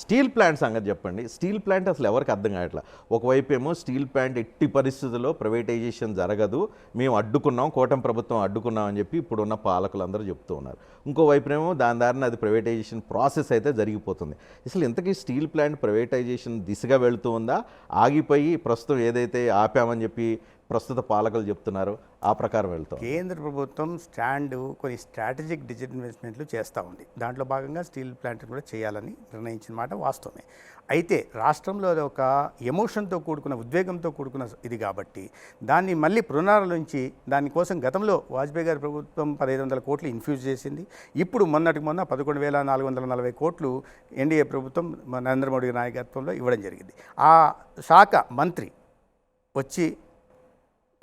Steel plant సంగతి చెప్పండి. Steel plant అసలు ఎవరికి అర్థం కావట్లా? ఒకవైపు ఏమో స్టీల్ ప్లాంట్ ఎట్టి పరిస్థితుల్లో ప్రైవేటైజేషన్ జరగదు. మేము అడ్డుకున్నాం కూటమి ప్రభుత్వం అడ్డుకున్నాం అని చెప్పి ఇప్పుడున్న పాలకులందరూ చెప్తూ ఉన్నారు. ఇంకోవైపునేమో దాని దారిన అది ప్రైవేటైజేషన్ ప్రాసెస్ అయితే జరిగిపోతుంది. అసలు ఇంతకీ స్టీల్ ప్లాంట్ ప్రైవేటైజేషన్ దిశగా వెళుతూ ఉందా? ఆగిపోయి ప్రస్తుతం ఏదైతే ఆపామని చెప్పి ప్రస్తుత పాలకులు చెప్తున్నారు. ఆ ప్రకారం వెళ్తాం. కేంద్ర ప్రభుత్వం స్టాండ్ కొన్ని స్ట్రాటజిక్ డిజిటల్ ఇన్వెస్ట్మెంట్లు చేస్తూ ఉంది. దాంట్లో భాగంగా స్టీల్ ప్లాంట్ కూడా చేయాలని నిర్ణయించిన మాట వాస్తవమే. అయితే రాష్ట్రంలో అది ఒక ఎమోషన్తో కూడుకున్న ఉద్వేగంతో కూడుకున్న ఇది కాబట్టి దాన్ని మళ్ళీ పునరాలోంచి దానికోసం గతంలో వాజ్పేయి గారి ప్రభుత్వం పదహైదు వందల కోట్లు ఇన్ఫ్యూజ్ చేసింది. ఇప్పుడు మొన్నటికి మొన్న పదకొండు వేల నాలుగు వందల నలభై కోట్లు ఎన్డీఏ ప్రభుత్వం నరేంద్ర మోడీ నాయకత్వంలో ఇవ్వడం జరిగింది. ఆ శాఖ మంత్రి వచ్చి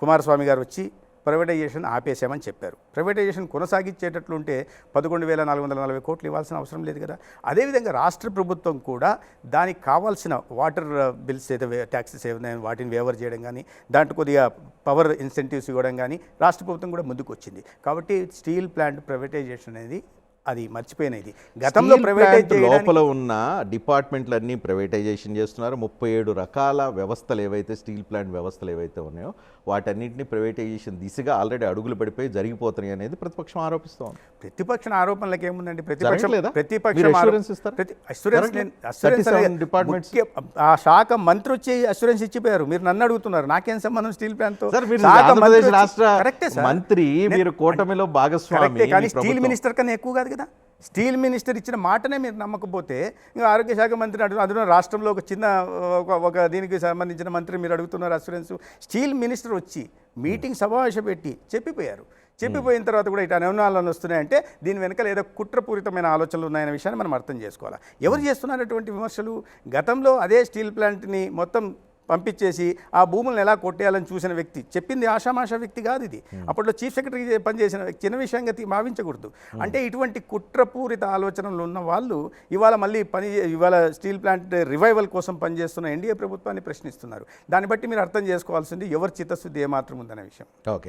కుమారస్వామి గారు వచ్చి ప్రైవేటైజేషన్ ఆపేసామని చెప్పారు. ప్రైవేటైజేషన్ కొనసాగించేటట్లుంటే పదకొండు వేల నాలుగు వందల నలభై కోట్లు ఇవ్వాల్సిన అవసరం లేదు కదా. అదేవిధంగా రాష్ట్ర ప్రభుత్వం కూడా దానికి కావాల్సిన వాటర్ బిల్స్ ఏదో ట్యాక్సెస్ ఏమైనా వాటిని వేవర్ చేయడం కానీ దాంట్లో కొద్దిగా పవర్ ఇన్సెంటివ్స్ ఇవ్వడం కానీ రాష్ట్ర ప్రభుత్వం కూడా ముందుకు వచ్చింది కాబట్టి స్టీల్ ప్లాంట్ ప్రైవేటైజేషన్ అనేది అది మర్చిపోయినది గతంలో ప్రైవేటైజ్ లోపల ఉన్న డిపార్ట్మెంట్లన్నీ ప్రైవేటైజేషన్ చేస్తున్నారు ముప్పై ఏడు రకాల వ్యవస్థలు ఏవైతే స్టీల్ ప్లాంట్ వ్యవస్థలు ఏవైతే ఉన్నాయో వాటన్నింటిని ప్రైవేటైజేషన్ దిశగా ఆల్రెడీ అడుగులు పడిపోయి జరిగిపోతున్నాయి అనేది ప్రతిపక్షం ఆరోపిస్తోంది ప్రతిపక్ష ఆరోపణలకు ఏముందండి ప్రతిపక్షం జరగట్లేదా? ప్రతిపక్షం మీరు ఆరో- assurance ఇస్తారా? ప్రతి అస్యూరెన్స్ జరగట్లేదు. నేను- assurance 37 అనేది departments. ముఖ్య- ఆ శాఖ మంత్రి వచ్చి అస్యూరెన్స్ ఇచ్చిపోయారు మీరు నన్ను అడుగుతున్నారు నాకేం సంబంధం స్టీల్ ప్లాంట్తో రాష్ట్ర. మంత్రి మీరు కూటమిలో భాగస్వామి కానీ స్టీల్. మినిస్టర్ కన్నా ఎక్కువ కాదు కదా? స్టీల్ మినిస్టర్ ఇచ్చిన మాటనే మీరు నమ్మకపోతే ఇంకా ఆరోగ్య శాఖ మంత్రి అడుగు అందులో రాష్ట్రంలో ఒక చిన్న ఒక ఒక దీనికి సంబంధించిన మంత్రి మీరు అడుగుతున్నారు అస్యూరెన్స్ స్టీల్ మినిస్టర్ వచ్చి మీటింగ్ సమావేశం పెట్టి చెప్పిపోయారు. చెప్పిపోయిన తర్వాత కూడా ఇటు అనుమానాలు వస్తున్నాయంటే దీని వెనకాల ఏదో కుట్రపూరితమైన ఆలోచనలు ఉన్నాయనే విషయాన్ని మనం అర్థం చేసుకోవాలి? ఎవరు చేస్తున్నారు అటువంటి విమర్శలు? గతంలో అదే స్టీల్ ప్లాంట్ని మొత్తం పంపించేసి ఆ భూములను ఎలా కొట్టేయాలని చూసిన వ్యక్తి. చెప్పింది ఆషామాషా వ్యక్తి కాదు ఇది. అప్పట్లో చీఫ్ సెక్రటరీ పనిచేసిన చిన్న విషయంగా భావించకూడదు. అంటే ఇటువంటి కుట్రపూరిత ఆలోచనలు ఉన్న వాళ్ళు ఇవాళ మళ్ళీ పని ఇవాళ స్టీల్ ప్లాంట్ రివైవల్ కోసం పనిచేస్తున్న ఎన్డీఏ ప్రభుత్వాన్ని ప్రశ్నిస్తున్నారు. దాన్ని బట్టి మీరు అర్థం చేసుకోవాల్సింది ఎవరి చిత్తశుద్ధి ఏమాత్రం ఉందనే విషయం. ఓకే.